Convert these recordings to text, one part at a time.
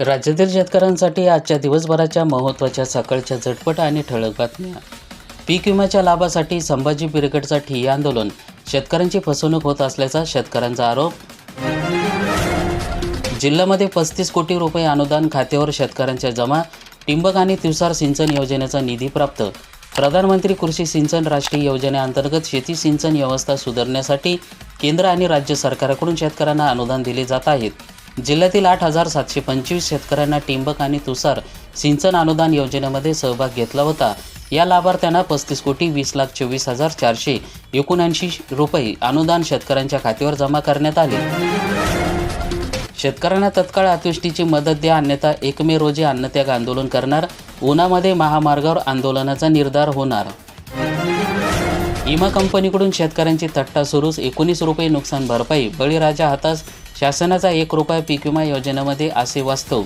राज्यातील शेतकऱ्यांसाठी आजच्या दिवसभराच्या महत्त्वाच्या सकाळच्या झटपट आणि ठळक बातम्या. पीक विम्याच्या लाभासाठी संभाजी ब्रिगेडचा ठिय्या आंदोलन. शेतकऱ्यांची फसवणूक होत असल्याचा शेतकऱ्यांचा आरोप. जिल्ह्यामध्ये पस्तीस कोटी रुपये अनुदान खात्यावर शेतकऱ्यांच्या जमा. टिंबक आणि तुषार सिंचन योजनेचा निधी प्राप्त. प्रधानमंत्री कृषी सिंचन राष्ट्रीय योजनेअंतर्गत शेती सिंचन व्यवस्था सुधारण्यासाठी केंद्र आणि राज्य सरकारकडून शेतकऱ्यांना अनुदान दिले जात आहेत. जिल्ह्यातील आठ हजार सातशे पंचवीस शेतकऱ्यांना टिंबक आणि तुषार सिंचन अनुदान योजनेमध्ये सहभाग घेतला होता. या लाभार्थ्यांना पस्तीस कोटी वीस लाख चोवीस हजार चारशे एकोणऐंशी रुपये अनुदान शेतकऱ्यांच्या खात्यावर जमा करण्यात आले. शेतकऱ्यांना तत्काळ अतिवृष्टीची मदत द्या अन्यथा एक मे रोजी अन्नत्याग आंदोलन करणार. उन्हामध्ये महामार्गावर आंदोलनाचा निर्धार होणार. विमा कंपनीकडून शेतकऱ्यांची थट्टा सुरूच एकोणीस रुपये नुकसान भरपाई बळीराजा हातास शासनाचा एक रुपया पीक विमा योजनेमध्ये असे वास्तव.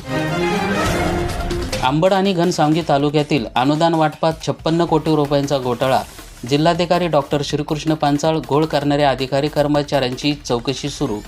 आंबड आणि घनसावंगी तालुक्यातील अनुदान वाटपात छप्पन्न कोटी रुपयांचा घोटाळा. जिल्हाधिकारी डॉक्टर श्रीकृष्ण पांचाळ घोळ करणाऱ्या अधिकारी कर्मचाऱ्यांची चौकशी सुरू.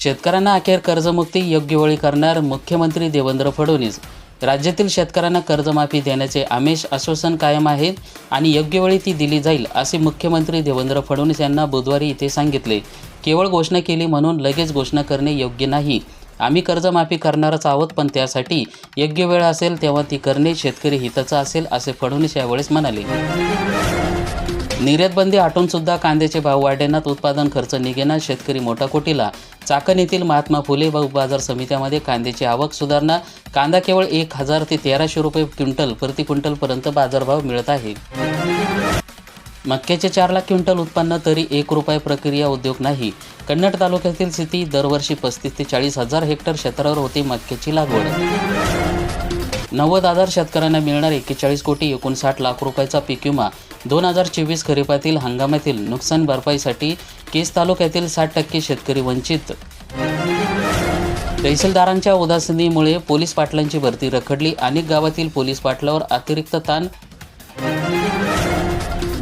शेतकऱ्यांना अखेर कर्जमुक्ती योग्य वेळी करणार मुख्यमंत्री देवेंद्र फडणवीस. राज्यातील शेतकऱ्यांना कर्जमाफी देण्याचे आमिष आश्वासन कायम आहे आणि योग्य वेळी ती दिली जाईल असे मुख्यमंत्री देवेंद्र फडणवीस यांना बुधवारी इथे सांगितले. केवळ घोषणा केली म्हणून लगेच घोषणा करणे योग्य नाही. आम्ही कर्जमाफी करणारच आहोत पण त्यासाठी योग्य वेळ असेल तेव्हा ती करणे शेतकरी हिताचं असेल असे फडणवीस यावेळेस म्हणाले. निर्यातबंदी हटूनसुद्धा कांद्याचे भाव वाढेनात उत्पादन खर्च निघेना शेतकरी मोठा कोटीला चाकण येथील महात्मा फुले बाजार समित्यामध्ये कांद्याची आवक सुधारणा कांदा केवळ एक हजार ते तेराशे रुपये क्विंटल प्रति क्विंटलपर्यंत बाजारभाव मिळत आहे. मक्याचे चार लाख क्विंटल उत्पन्न तरी एक रुपये प्रक्रिया उद्योग नाही. कन्नड तालुक्यातील स्थिती दरवर्षी पस्तीस ते चाळीस हजार हेक्टर क्षेत्रावर होती मक्याची लागवड. नव्वद हजार शेतकऱ्यांना मिळणार एक्केचाळीस कोटी एकोणसाठ लाख रुपयाचा पीक विमा दोन हजार चोवीस खरीपातील हंगामातील नुकसान भरपाईसाठी केस तालुक्यातील साठ टक्के शेतकरी वंचित. तहसीलदारांच्या उदासीनीमुळे पोलीस पाटलांची भरती रखडली. अनेक गावातील पोलीस पाटलावर अतिरिक्त ताण.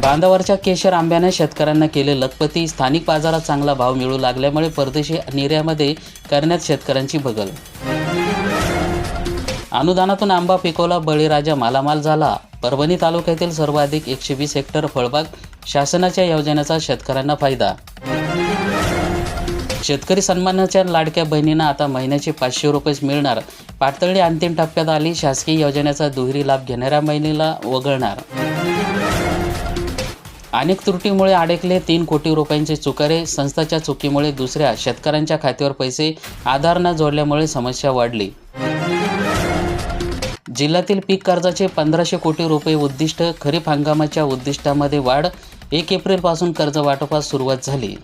बांधावरच्या केशर आंब्याने शेतकऱ्यांना केले लखपती. स्थानिक बाजारात चांगला भाव मिळू लागल्यामुळे परदेशी निर्यामध्ये करण्यात शेतकऱ्यांची बगल. अनुदानातून आंबा पिकवला बळीराजा मालामाल झाला. परभणी तालुक्यातील सर्वाधिक एकशे वीस हेक्टर फळबाग शासनाच्या योजनेचा शेतकऱ्यांना फायदा. शेतकरी सन्मानाच्या लाडक्या बहिणींना आता महिन्याचे पाचशे रुपयेच मिळणार. पातळी अंतिम टप्प्यात आली. शासकीय योजनेचा दुहेरी लाभ घेणाऱ्या महिलेला वगळणार. अनेक त्रुटीमुळे अडकले तीन कोटी रुपयांचे चुकारे. संस्थाच्या चुकीमुळे दुसऱ्या शेतकऱ्यांच्या खात्यावर पैसे आधार न जोडल्यामुळे समस्या वाढली. जिल्ह्यातील पीक कर्जाचे पंधराशे कोटी रुपये उद्दिष्ट खरीप हंगामाच्या उद्दिष्टामध्ये वाढ एक एप्रिलपासून कर्ज वाटपास सुरुवात झाली.